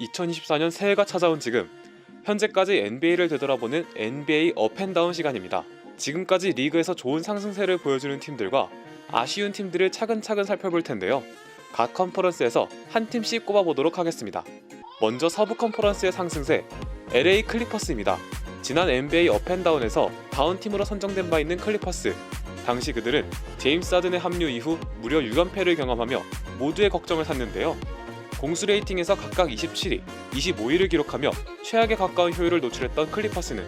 2024년 새해가 찾아온 지금 현재까지 NBA를 되돌아보는 NBA 업앤다운 시간입니다. 지금까지 리그에서 좋은 상승세를 보여주는 팀들과 아쉬운 팀들을 차근차근 살펴볼 텐데요. 각 컨퍼런스에서 한 팀씩 꼽아보도록 하겠습니다. 먼저 서부 컨퍼런스의 상승세 LA 클리퍼스입니다. 지난 NBA 업앤다운에서 다운 팀으로 선정된 바 있는 클리퍼스. 당시 그들은 제임스 하든의 합류 이후 무려 6연패를 경험하며 모두의 걱정을 샀는데요. 공수 레이팅에서 각각 27위, 25위를 기록하며 최악에 가까운 효율을 노출했던 클리퍼스는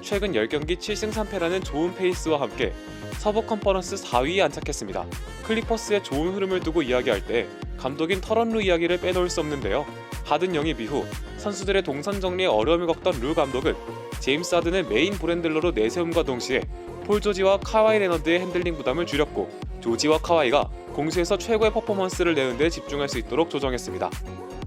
최근 10경기 7승 3패라는 좋은 페이스와 함께 서부 컨퍼런스 4위에 안착했습니다. 클리퍼스의 좋은 흐름을 두고 이야기할 때 감독인 터런루 이야기를 빼놓을 수 없는데요. 하든 영입 이후 선수들의 동선 정리에 어려움을 겪던 루 감독은 제임스 하든을 메인 브랜들러로 내세움과 동시에 폴 조지와 카와이 레너드의 핸들링 부담을 줄였고 조지와 카와이가 공수에서 최고의 퍼포먼스를 내는 데 집중할 수 있도록 조정했습니다.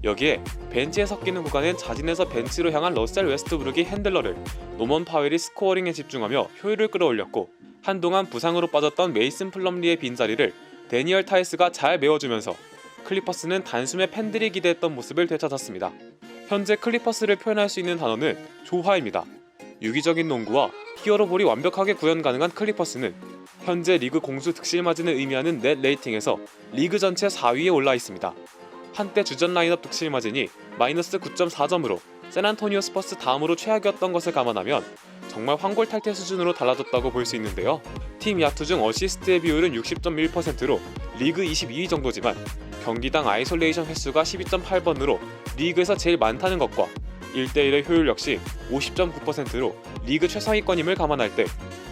여기에 벤치에 섞이는 구간엔 자진해서 벤치로 향한 러셀 웨스트브룩이 핸들러를 노먼 파웰이 스코어링에 집중하며 효율을 끌어올렸고 한동안 부상으로 빠졌던 메이슨 플럼리의 빈자리를 데니얼 타이스가 잘 메워주면서 클리퍼스는 단숨에 팬들이 기대했던 모습을 되찾았습니다. 현재 클리퍼스를 표현할 수 있는 단어는 조화입니다. 유기적인 농구와 히어로볼이 완벽하게 구현 가능한 클리퍼스는 현재 리그 공수 득실 마진을 의미하는 넷 레이팅에서 리그 전체 4위에 올라 있습니다. 한때 주전 라인업 득실 마진이 마이너스 9.4점으로 샌안토니오 스퍼스 다음으로 최악이었던 것을 감안하면 정말 황골탈퇴 수준으로 달라졌다고 볼 수 있는데요. 팀 야투 중 어시스트의 비율은 60.1%로 리그 22위 정도지만 경기당 아이솔레이션 횟수가 12.8번으로 리그에서 제일 많다는 것과 1대1의 효율 역시 50.9%로 리그 최상위권임을 감안할 때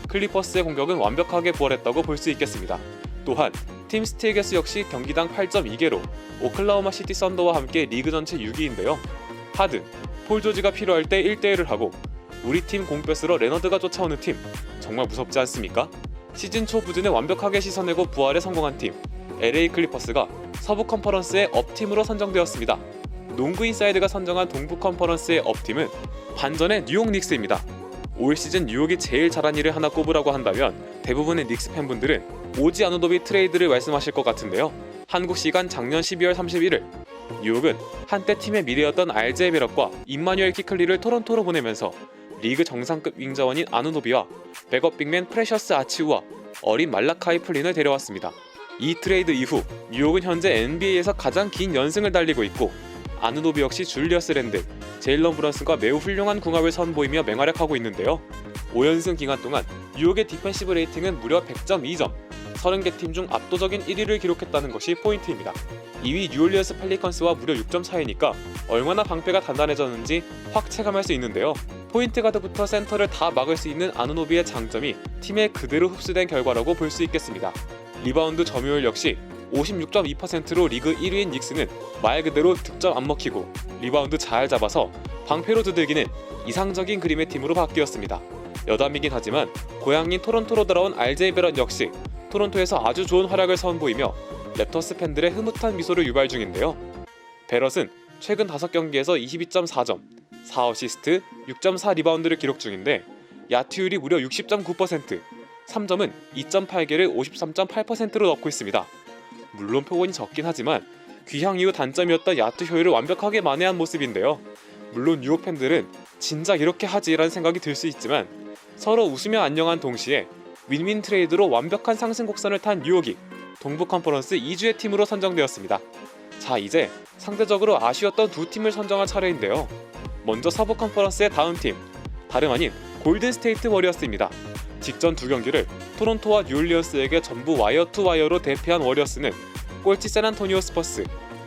클리퍼스의 공격은 완벽하게 부활했다고 볼 수 있겠습니다. 또한 팀 스틸 개수 역시 경기당 8.2개로 오클라호마 시티 썬더와 함께 리그 전체 6위인데요. 하든, 폴 조지가 필요할 때 1대1을 하고 우리 팀 공패스로 레너드가 쫓아오는 팀 정말 무섭지 않습니까? 시즌 초 부진에 완벽하게 씻어내고 부활에 성공한 팀 LA 클리퍼스가 서부 컨퍼런스의 업팀으로 선정되었습니다. 농구 인사이드가 선정한 동부 컨퍼런스의 업팀은 반전의 뉴욕 닉스입니다. 올 시즌 뉴욕이 제일 잘한 일을 하나 꼽으라고 한다면 대부분의 닉스 팬분들은 오지 아누도비 트레이드를 말씀하실 것 같은데요. 한국 시간 작년 12월 31일 뉴욕은 한때 팀의 미래였던 알제 베럿과 임마뉴엘 키클리를 토론토로 보내면서 리그 정상급 윙자원인 아누노비와 백업 빅맨 프레셔스 아치우와 어린 말라카이 플린을 데려왔습니다. 이 트레이드 이후 뉴욕은 현재 NBA에서 가장 긴 연승을 달리고 있고 아누노비 역시 줄리어스 랜드, 제일런 브런슨과 매우 훌륭한 궁합을 선보이며 맹활약하고 있는데요. 5연승 기간 동안 뉴욕의 디펜시브 레이팅은 무려 100.2점, 30개 팀 중 압도적인 1위를 기록했다는 것이 포인트입니다. 2위 뉴올리언스 펠리컨스와 무려 6점 차이니까 얼마나 방패가 단단해졌는지 확 체감할 수 있는데요. 포인트 가드부터 센터를 다 막을 수 있는 아누노비의 장점이 팀에 그대로 흡수된 결과라고 볼 수 있겠습니다. 리바운드 점유율 역시 56.2%로 리그 1위인 닉스는 말 그대로 득점 안 먹히고 리바운드 잘 잡아서 방패로 두들기는 이상적인 그림의 팀으로 바뀌었습니다. 여담이긴 하지만 고향인 토론토로 돌아온 베럿 역시 토론토에서 아주 좋은 활약을 선보이며 랩터스 팬들의 흐뭇한 미소를 유발 중인데요. 베럿은 최근 5경기에서 22.4점, 4어시스트, 6.4 리바운드를 기록 중인데 야투율이 무려 60.9%, 3점은 2.8개를 53.8%로 넣고 있습니다. 물론 표본이 적긴 하지만 귀향 이후 단점이었던 야투 효율을 완벽하게 만회한 모습인데요. 물론 뉴욕 팬들은 진작 이렇게 하지라는 생각이 들 수 있지만 서로 웃으며 안녕한 동시에 윈윈 트레이드로 완벽한 상승 곡선을 탄 뉴욕이 동부 컨퍼런스 2주의 팀으로 선정되었습니다. 자 이제 상대적으로 아쉬웠던 두 팀을 선정할 차례인데요. 먼저 서부 컨퍼런스의 다음 팀 다름 아닌 골든 스테이트 워리어스입니다. 직전 두 경기를 토론토와 뉴올리언스에게 전부 와이어 투 와이어로 대패한 워리어스는 꼴찌 샌안토니오 스퍼스,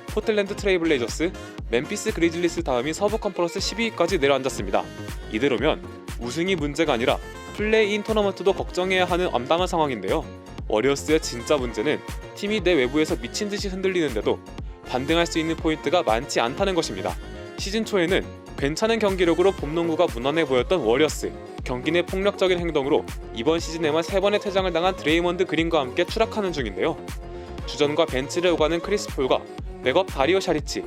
포틀랜드 트레이블레이저스, 멤피스 그리즐리스 다음인 서부 컨퍼런스 12위까지 내려앉았습니다. 이대로면 우승이 문제가 아니라 플레이인 토너먼트도 걱정해야 하는 암담한 상황인데요. 워리어스의 진짜 문제는 팀이 내 외부에서 미친 듯이 흔들리는데도 반등할 수 있는 포인트가 많지 않다는 것입니다. 시즌 초에는 괜찮은 경기력으로 봄농구가 무난해 보였던 워리어스 경기 내 폭력적인 행동으로 이번 시즌에만 세 번의 퇴장을 당한 드레이먼드 그린과 함께 추락하는 중인데요. 주전과 벤치를 오가는 크리스 폴과 백업 다리오 샤리치,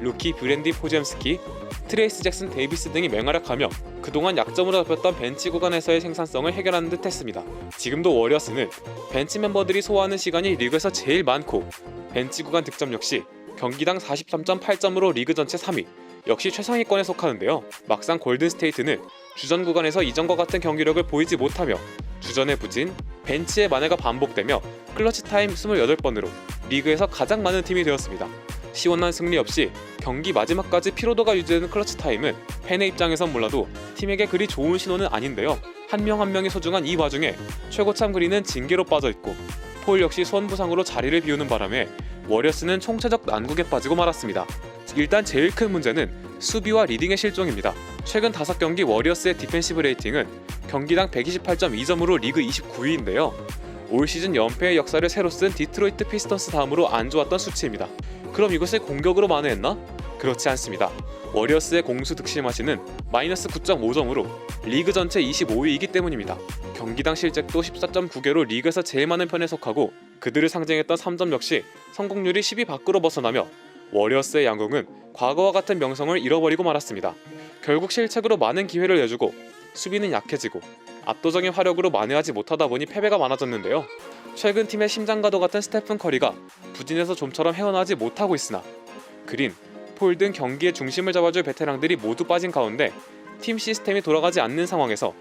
루키 뷰랜디 포잼스키, 트레이스 잭슨 데이비스 등이 맹활약하며 그동안 약점으로 잡혔던 벤치 구간에서의 생산성을 해결하는 듯 했습니다. 지금도 워리어스는 벤치 멤버들이 소화하는 시간이 리그에서 제일 많고 벤치 구간 득점 역시 경기당 43.8점으로 리그 전체 3위, 역시 최상위권에 속하는데요. 막상 골든 스테이트는 주전 구간에서 이전과 같은 경기력을 보이지 못하며 주전의 부진, 벤치의 만회가 반복되며 클러치 타임 28번으로 리그에서 가장 많은 팀이 되었습니다. 시원한 승리 없이 경기 마지막까지 피로도가 유지되는 클러치 타임은 팬의 입장에선 몰라도 팀에게 그리 좋은 신호는 아닌데요. 한 명한 명이 소중한 이 와중에 최고참 그리는 징계로 빠져 있고 폴 역시 손 부상으로 자리를 비우는 바람에 워리어스는 총체적 난국에 빠지고 말았습니다. 일단 제일 큰 문제는 수비와 리딩의 실종입니다. 최근 5경기 워리어스의 디펜시브 레이팅은 경기당 128.2점으로 리그 29위인데요. 올 시즌 연패의 역사를 새로 쓴 디트로이트 피스턴스 다음으로 안 좋았던 수치입니다. 그럼 이것을 공격으로 만회했나? 그렇지 않습니다. 워리어스의 공수 득실마시는 마이너스 9.5점으로 리그 전체 25위이기 때문입니다. 경기당 실책도 14.9개로 리그에서 제일 많은 편에 속하고 그들을 상징했던 3점 역시 성공률이 10위 밖으로 벗어나며 워리어스의 양궁은 과거와 같은 명성을 잃어버리고 말았습니다. 결국 실책으로 많은 기회를 내주고 수비는 약해지고 압도적인 화력으로 만회하지 못하다 보니 패배가 많아졌는데요. 최근 팀의 심장과도 같은 스테픈 커리가 부진에서 좀처럼 헤어나지 못하고 있으나 그린, 폴 등 경기의 중심을 잡아줄 베테랑들이 모두 빠진 가운데 팀 시스템이 돌아가지 않는 상황에서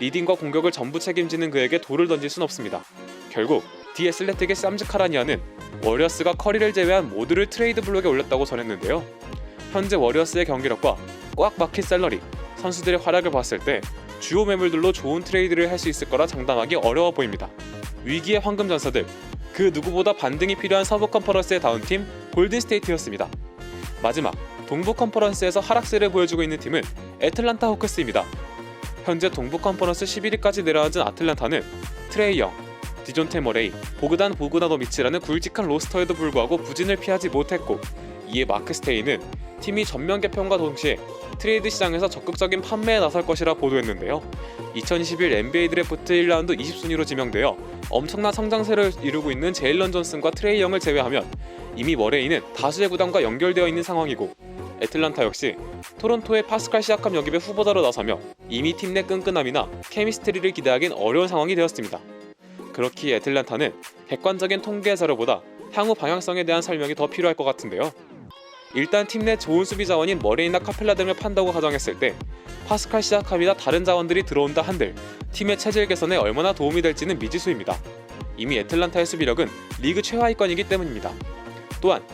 리딩과 공격을 전부 책임지는 그에게 돌을 던질 순 없습니다. 결국 디 애슬레틱의 쌈즈카라니아는 워리어스가 커리를 제외한 모두를 트레이드 블록에 올렸다고 전했는데요. 현재 워리어스의 경기력과 꽉 막힌 셀러리, 선수들의 활약을 봤을 때 주요 매물들로 좋은 트레이드를 할 수 있을 거라 장담하기 어려워 보입니다. 위기의 황금 전사들, 그 누구보다 반등이 필요한 서부 컨퍼런스의 다운 팀 골든 스테이트였습니다. 마지막 동부 컨퍼런스에서 하락세를 보여주고 있는 팀은 애틀란타 호크스입니다. 현재 동부 컨퍼런스 11위까지 내려앉은 아틀란타는 트레이 영, 디존테 머레이, 보그단 보그나도미치라는 굵직한 로스터에도 불구하고 부진을 피하지 못했고 이에 마크 스테이는 팀이 전면 개편과 동시에 트레이드 시장에서 적극적인 판매에 나설 것이라 보도했는데요. 2021 NBA 드래프트 1라운드 20순위로 지명되어 엄청난 성장세를 이루고 있는 제일런 존슨과 트레이 영을 제외하면 이미 머레이는 다수의 구단과 연결되어 있는 상황이고 애틀란타 역시 토론토의 파스칼 시아캄 영입의 후보자로 나서며 이미 팀 내 끈끈함이나 케미스트리를 기대하긴 어려운 상황이 되었습니다. 그렇기에 애틀란타는 객관적인 통계 자료보다 향후 방향성에 대한 설명이 더 필요할 것 같은데요. 일단 팀 내 좋은 수비 자원인 머레이나 카펠라 등을 판다고 가정했을 때 파스칼 시아캄이나 다른 자원들이 들어온다 한들 팀의 체질 개선에 얼마나 도움이 될지는 미지수입니다. 이미 애틀란타의 수비력은 리그 최하위권이기 때문입니다. 또한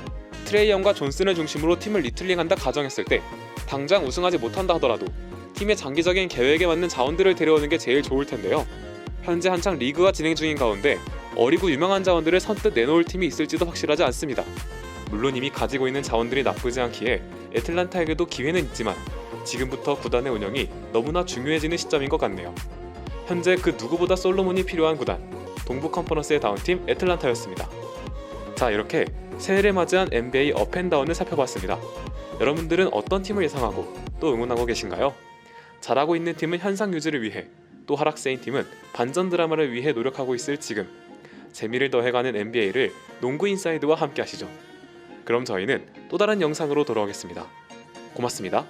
트레이 영과 존슨을 중심으로 팀을 리틀링한다 가정했을 때 당장 우승하지 못한다 하더라도 팀의 장기적인 계획에 맞는 자원들을 데려오는 게 제일 좋을 텐데요. 현재 한창 리그가 진행 중인 가운데 어리고 유명한 자원들을 선뜻 내놓을 팀이 있을지도 확실하지 않습니다. 물론 이미 가지고 있는 자원들이 나쁘지 않기에 애틀란타에게도 기회는 있지만 지금부터 구단의 운영이 너무나 중요해지는 시점인 것 같네요. 현재 그 누구보다 솔로몬이 필요한 구단 동부 컨퍼런스의 다운팀 애틀란타였습니다. 자 이렇게 새해를 맞이한 NBA 업앤다운을 살펴봤습니다. 여러분들은 어떤 팀을 예상하고 또 응원하고 계신가요? 잘하고 있는 팀은 현상 유지를 위해 또 하락세인 팀은 반전 드라마를 위해 노력하고 있을 지금 재미를 더해가는 NBA를 농구 인사이드와 함께 하시죠. 그럼 저희는 또 다른 영상으로 돌아오겠습니다. 고맙습니다.